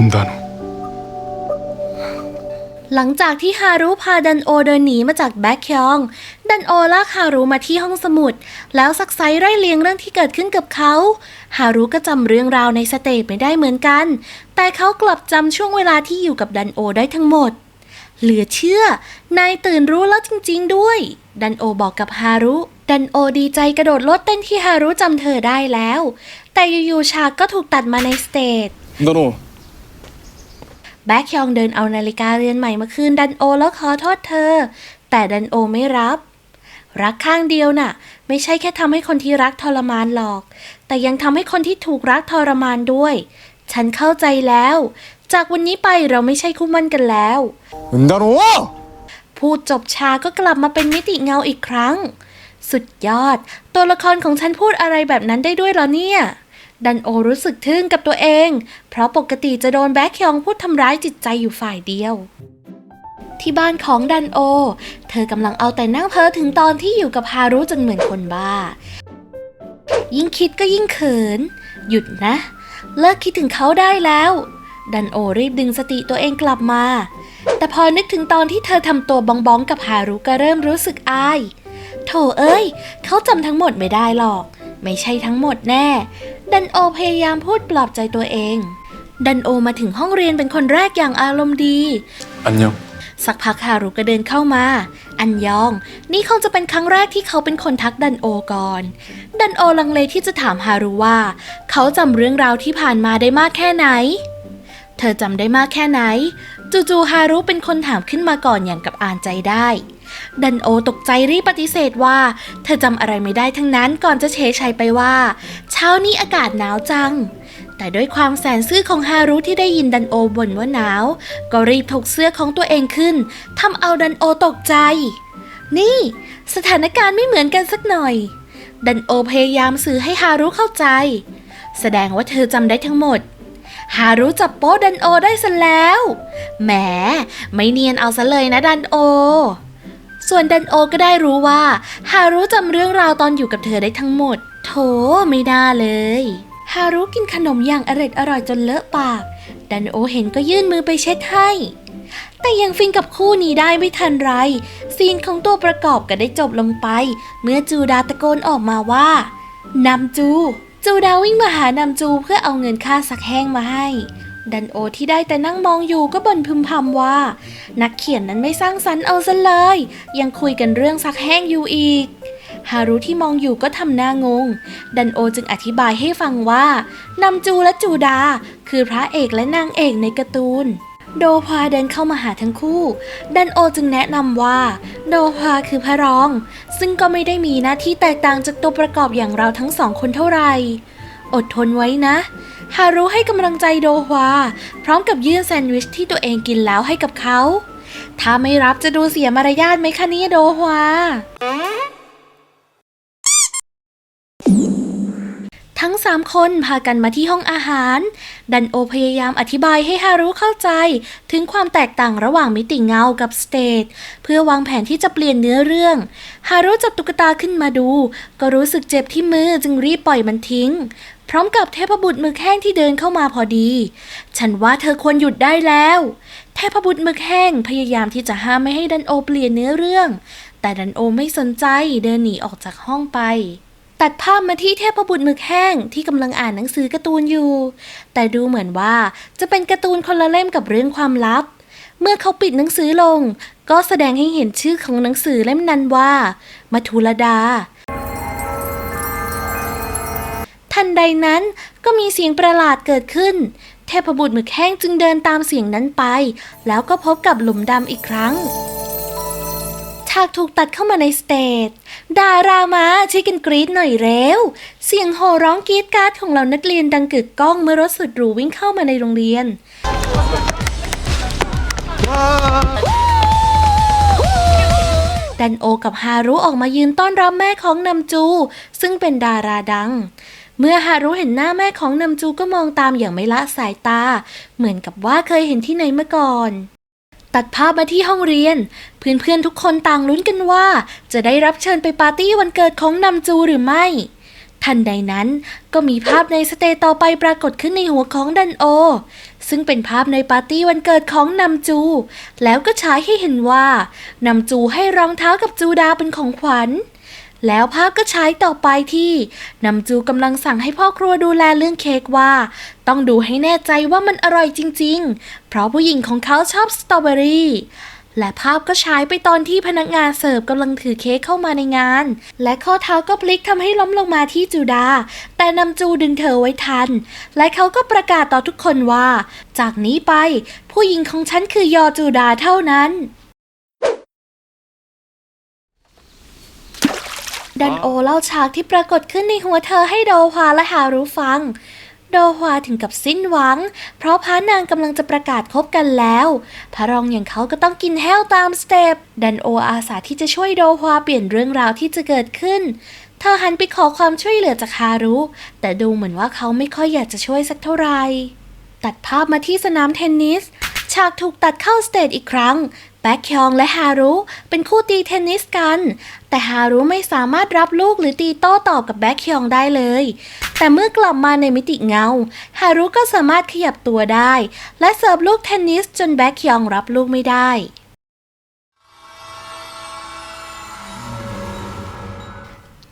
은단호 หลังจากที่ฮารุพาดันโอเดินหนีมาจากแบ็คยอง ดันโอลากฮารุมาที่ห้องสมุด แล้วซักไซไล่เลียงเรื่องที่เกิดขึ้นกับเขา ฮารุก็จำเรื่องราวในสเตจไม่ได้เหมือนกัน แต่เขากลับจำช่วงเวลาที่อยู่กับดันโอได้ทั้งหมด เหลือเชื่อ นายตื่นรู้แล้วจริงๆด้วย ดันโอบอกกับฮารุ ดันโอดีใจกระโดดโลดเต้นที่ฮารุจำเธอได้แล้ว แต่อยู่ๆฉากก็ถูกตัดมาในสเตจ 은단호 แบ็คยองเดินเอานาฬิกาเรือนใหม่มาคืนดันโอแล้วขอโทษเธอ แต่ดันโอไม่รับ รักข้างเดียวน่ะ ไม่ใช่แค่ทำให้คนที่รักทรมานหรอก แต่ยังทำให้คนที่ถูกรักทรมานด้วย ฉันเข้าใจแล้ว จากวันนี้ไปเราไม่ใช่คู่มั่นกันแล้วดันโอพูดจบชาก็กลับมาเป็นมิติเงาอีกครั้ง สุดยอด ตัวละครของฉันพูดอะไรแบบนั้นได้ด้วยเหรอเนี่ย ดันโอรู้สึกทึ่งกับตัวเอง เพราะปกติจะโดนแบ็คยองพูดทำร้ายจิตใจอยู่ฝ่ายเดียว ที่บ้านของดันโอ เธอกำลังเอาแต่นั่งเพ้อถึงตอนที่อยู่กับฮารุจนเหมือนคนบ้า ยิ่งคิดก็ยิ่งเขิน หยุดนะ เลิกคิดถึงเขาได้แล้ว ดันโอรีบดึงสติตัวเองกลับมา แต่พอนึกถึงตอนที่เธอทำตัวบองบองกับฮารุก็เริ่มรู้สึกอายโถเอ้ย เขาจำทั้งหมดไม่ได้หรอก ไม่ใช่ทั้งหมดแน่ ดันโอพยายามพูดปลอบใจตัวเอง ดันโอมาถึงห้องเรียนเป็นคนแรกอย่างอารมณ์ดี안녕สักพักฮารุก็เดินเข้ามา อันยอง นี่คงจะเป็นครั้งแรกที่เขาเป็นคนทักดันโอก่อน ดันโอลังเลที่จะถามฮารุว่า เขาจำเรื่องราวที่ผ่านมาได้มากแค่ไหน เธอจำได้มากแค่ไหน จู่ๆฮารุเป็นคนถามขึ้นมาก่อนอย่างกับอ่านใจได้ ดันโอตกใจรีบปฏิเสธว่า เธอจำอะไรไม่ได้ทั้งนั้นก่อนจะเฉยชัยไปว่า เช้านี้อากาศหนาวจัง แต่ด้วยความแสนซื่อของฮารุที่ได้ยินดันโอบ่นว่าหนาว ก็รีบถกเสื้อของตัวเองขึ้นทำเอาดันโอตกใจ นี่ สถานการณ์ไม่เหมือนกันสักหน่อย ดันโอพยายามสื่อให้ฮารุเข้าใจ แสดงว่าเธอจำได้ทั้งหมดฮารุจับโป๊ดันโอได้ซะแล้ว แหม ไม่เนียนเอาซะเลยนะดันโอ ส่วนดันโอก็ได้รู้ว่า ฮารุจำเรื่องราวตอนอยู่กับเธอได้ทั้งหมด โถไม่น่าเลย ฮารุกินขนมอย่างอร่อยอร่อยจนเลอะปาก ดันโอเห็นก็ยื่นมือไปเช็ดให้ แต่ยังฟินกับคู่นี้ได้ไม่ทันไร ซีนของตัวประกอบก็ได้จบลงไป เมื่อจูดาตะโกนออกมาว่านำจู จูดาวิ่งมาหานำจูเพื่อเอาเงินค่าซักแห้งมาให้ ดันโอที่ได้แต่นั่งมองอยู่ก็บ่นพึมพำว่า นักเขียนนั้นไม่สร้างสรรค์เอาซะเลย ยังคุยกันเรื่องซักแห้งอยู่อีกฮารุที่มองอยู่ก็ทำหน้างง ดันโอจึงอธิบายให้ฟังว่านำจูและจูดา คือพระเอกและนางเอกในการ์ตูน โดพาเดินเข้ามาหาทั้งคู่ ดันโอจึงแนะนำว่า โดพาคือพระรอง ซึ่งก็ไม่ได้มีหน้าที่แตกต่างจากตัวประกอบอย่างเราทั้งสองคนเท่าไหร่ อดทนไว้นะ ฮารุให้กำลังใจโดฮวาพร้อมกับยื่นแซนด์วิชที่ตัวเองกินแล้วให้กับเขา ถ้าไม่รับจะดูเสียมารยาทไหมคะเนี่ยโดฮวาทั้งสามคนพากันมาที่ห้องอาหาร ดันโอพยายามอธิบายให้ฮารุเข้าใจ ถึงความแตกต่างระหว่างมิติเงากับสเตทเพื่อวางแผนที่จะเปลี่ยนเนื้อเรื่อง ฮารุจับตุ๊กตาขึ้นมาดู ก็รู้สึกเจ็บที่มือจึงรีบปล่อยมันทิ้ง พร้อมกับเทพบุตรมือแห้งที่เดินเข้ามาพอดี ฉันว่าเธอควรหยุดได้แล้ว เทพบุตรมือแห้งพยายามที่จะห้ามไม่ให้ดันโอเปลี่ยนเนื้อเรื่อง แต่ดันโอไม่สนใจเดินหนีออกจากห้องไป ตัดภาพมาที่เทพบุตรมึกแห้งที่กำลังอ่านหนังสือการ์ตูนอยู่ แต่ดูเหมือนว่าจะเป็นการ์ตูนคนละเล่มกับเรื่องความลับ เมื่อเขาปิดหนังสือลง ก็แสดงให้เห็นชื่อของหนังสือเล่มนั้นว่ามัทุลดา ทันใดนั้นก็มีเสียงประหลาดเกิดขึ้น เทพบุตรหมึกแห้งจึงเดินตามเสียงนั้นไป แล้วก็พบกับหลุมดำอีกครั้งฉากถูกตัดเข้ามาในสเตจ ดารามาช่วยกันกรี๊ดหน่อยเร็ว เสียงโห่ร้องกรี๊ดการ์ดของเรานักเรียนดังกึกก้องเมื่อรถสุดหรูวิ่งเข้ามาในโรงเรียน ดันโอกับฮารุออกมายืนต้อนรับแม่ของนำจู ซึ่งเป็นดาราดัง เมื่อฮารุเห็นหน้าแม่ของนำจูก็มองตามอย่างไม่ละสายตา เหมือนกับว่าเคยเห็นที่ไหนมาก่อน ตัดภาพมาที่ห้องเรียน เพื่อนๆทุกคนต่างลุ้นกันว่า จะได้รับเชิญไปปาร์ตี้วันเกิดของนำจูหรือไม่ทันใดนั้นก็มีภาพในสเตจต่อไปปรากฏขึ้นในหัวของดันโอ ซึ่งเป็นภาพในปาร์ตี้วันเกิดของนำจู แล้วก็ฉายให้เห็นว่านำจูให้รองเท้ากับจูดาเป็นของขวัญ แล้วภาพก็ฉายต่อไปที่นำจูกำลังสั่งให้พ่อครัวดูแลเรื่องเค้กว่า ต้องดูให้แน่ใจว่ามันอร่อยจริง ๆ เพราะผู้หญิงของเขาชอบสตรอเบอรี่และภาพก็ฉายไปตอนที่พนักงานเสิร์ฟกำลังถือเค้กเข้ามาในงาน และข้อเท้าก็พลิกทำให้ล้มลงมาที่จูดา แต่นำจูดึงเธอไว้ทัน และเขาก็ประกาศต่อทุกคนว่า จากนี้ไป ผู้หญิงของฉันคือยอจูดาเท่านั้น ดันโอเล่าฉากที่ปรากฏขึ้นในหัวเธอให้โดฮวาและฮารุฟัง โดฮวาถึงกับสิ้นหวัง เพราะพานางกำลังจะประกาศคบกันแล้ว พระรองอย่างเขาก็ต้องกินแห้วตามสเต็ปดันโออาสาที่จะช่วยโดฮวาเปลี่ยนเรื่องราวที่จะเกิดขึ้น เธอหันไปขอความช่วยเหลือจากฮารุ แต่ดูเหมือนว่าเขาไม่ค่อยอยากจะช่วยสักเท่าไหร่ตัดภาพมาที่สนามเทนนิส ฉากถูกตัดเข้าสเตจอีกครั้ง แบ็คยองและฮารุเป็นคู่ตีเทนนิสกัน แต่ฮารุไม่สามารถรับลูกหรือตีโต้ตอบกับแบ็คยองได้เลย แต่เมื่อกลับมาในมิติเงา ฮารุก็สามารถขยับตัวได้ และเสิร์ฟลูกเทนนิสจนแบ็คยองรับลูกไม่ได้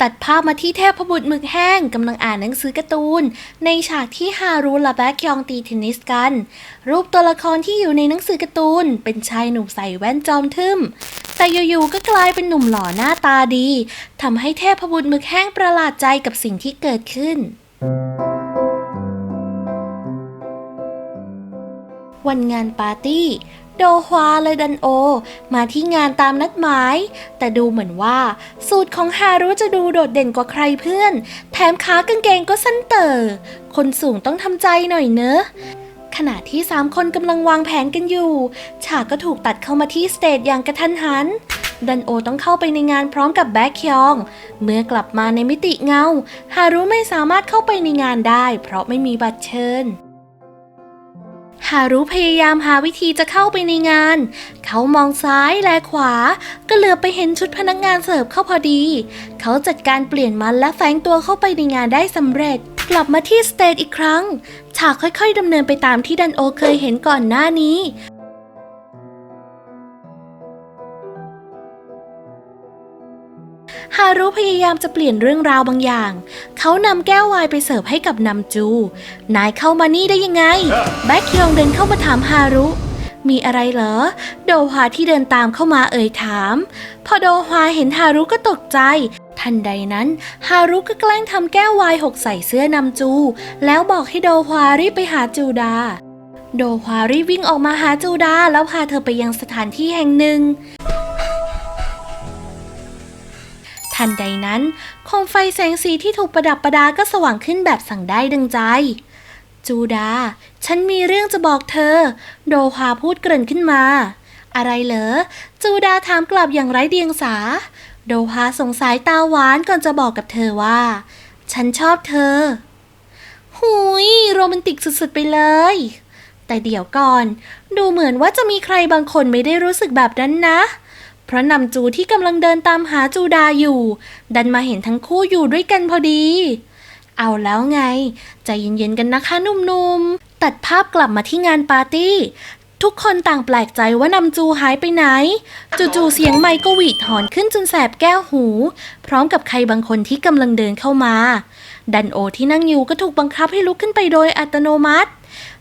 ตัดภาพมาที่เทพบุตรหมึกแห้งกำลังอ่านหนังสือการ์ตูน ในฉากที่ฮารุและแบ็คยองตีเทนนิสกัน รูปตัวละครที่อยู่ในหนังสือการ์ตูน เป็นชายหนุ่มใส่แว่นจอมทึมแต่อยู่ๆก็กลายเป็นหนุ่มหล่อหน้าตาดีทำให้เทพบุตรหมึกแห้งประหลาดใจกับสิ่งที่เกิดขึ้นวันงานปาร์ตี้ โดฮวาและดันโอ มาที่งานตามนัดหมาย แต่ดูเหมือนว่า สูตรของฮารุจะดูโดดเด่นกว่าใครเพื่อน แถมขากางเกงก็สั้นเต๋อคนสูงต้องทำใจหน่อยเนอะขณะที่สามคนกำลังวางแผนกันอยู่ ฉากก็ถูกตัดเข้ามาที่สเตจอย่างกระทันหัน ดันโอต้องเข้าไปในงานพร้อมกับแบ็คยอง เมื่อกลับมาในมิติเงา ฮารุไม่สามารถเข้าไปในงานได้ เพราะไม่มีบัตรเชิญ ฮารุพยายามหาวิธีจะเข้าไปในงาน เขามองซ้ายและขวา ก็เหลือไปเห็นชุดพนักงานเสิร์ฟเข้าพอดี เขาจัดการเปลี่ยนมันและแฝงตัวเข้าไปในงานได้สำเร็จ กลับมาที่สเตจอีกครั้ง ฉากค่อยๆดำเนินไปตามที่ดันโอเคยเห็นก่อนหน้านี้ารุพยายามจะเปลี่ยนเรื่องราวบางอย่าง เขานำแก้ววายไปเสิร์ฟให้กับนำจู นายเข้ามานี่ได้ยังไง แบ็คยองเดินเข้ามาถามฮารุ มีอะไรเหรอ โดฮวาที่เดินตามเข้ามาเอ่ยถาม พอโดฮวาเห็นฮารุก็ตกใจ ทันใดนั้น ฮารุก็แกล้งทำแก้ววายหกใส่เสื้อนำจู แล้วบอกให้โดฮวารีบไปหาจูดา โดฮวารีบวิ่งออกมาหาจูดาแล้วพาเธอไปยังสถานที่แห่งหนึ่ง ทันใดนั้นโคมไฟแสงสีที่ถูกประดับประดาก็สว่างขึ้นแบบสั่งได้ดังใจ จูดา ฉันมีเรื่องจะบอกเธอ โดฮาพูดเกริ่นขึ้นมา อะไรเหรอ จูดาถามกลับอย่างไร้เดียงสา โดฮาสงสายตาหวานก่อนจะบอกกับเธอว่า ฉันชอบเธอ หุยโรแมนติกสุด ๆ ไปเลย แต่เดี๋ยวก่อน ดูเหมือนว่าจะมีใครบางคนไม่ได้รู้สึกแบบนั้นนะ เพราะนำจูที่กำลังเดินตามหาจูดาอยู่ ดันมาเห็นทั้งคู่อยู่ด้วยกันพอดี เอาแล้วไง ใจเย็นๆกันนะคะหนุ่มๆ ตัดภาพกลับมาที่งานปาร์ตี้ ทุกคนต่างแปลกใจว่านำจูหายไปไหน จู่ๆเสียงไมค์ก็หวีดหอนขึ้นจนแสบแก้วหู พร้อมกับใครบางคนที่กำลังเดินเข้ามา ดันโอที่นั่งอยู่ก็ถูกบังคับให้ลุกขึ้นไปโดยอัตโนมัติ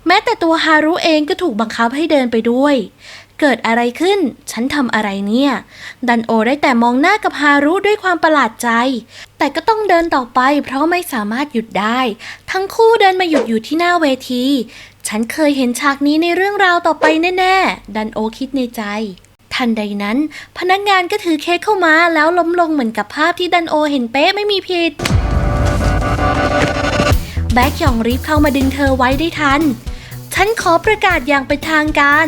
แม้แต่ตัวฮารุเองก็ถูกบังคับให้เดินไปด้วย เกิดอะไรขึ้น ฉันทำอะไรเนี่ย ดันโอได้แต่มองหน้ากับฮารุด้วยความประหลาดใจ แต่ก็ต้องเดินต่อไปเพราะไม่สามารถหยุดได้ ทั้งคู่เดินมาหยุดอยู่ที่หน้าเวที ฉันเคยเห็นฉากนี้ในเรื่องราวต่อไปแน่ๆ ดันโอคิดในใจ ทันใดนั้น พนักงานก็ถือเค้กเข้ามาแล้วล้มลงเหมือนกับภาพที่ดันโอเห็นเป๊ะไม่มีผิด แบ็คยองรีบเข้ามาดึงเธอไว้ได้ทัน ฉันขอประกาศอย่างเป็นทางการ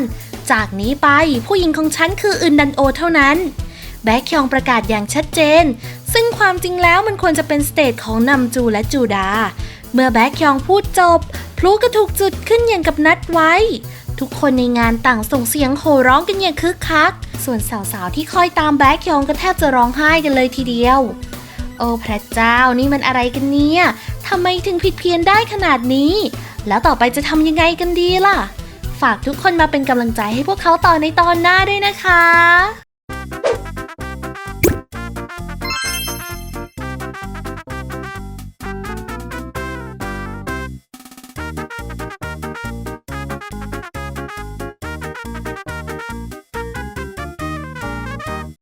จากนี้ไปผู้หญิงของฉันคืออึนดันโอเท่านั้น แบ็คยองประกาศอย่างชัดเจน ซึ่งความจริงแล้วมันควรจะเป็นสเตจของนำจูและจูดา เมื่อแบ็คยองพูดจบ พลุก็ถูกจุดขึ้นอย่างกับนัดไว้ ทุกคนในงานต่างส่งเสียงโห่ร้องกันอย่างคึกคัก ส่วนสาวๆที่คอยตามแบ็คยองก็แทบจะร้องไห้กันเลยทีเดียว โอ้พระเจ้านี่มันอะไรกันเนี่ยทำไมถึงผิดเพี้ยนได้ขนาดนี้ แล้วต่อไปจะทำยังไงกันดีล่ะ ฝากทุกคนมาเป็นกำลังใจให้พวกเขาต่อในตอนหน้าด้วยนะคะ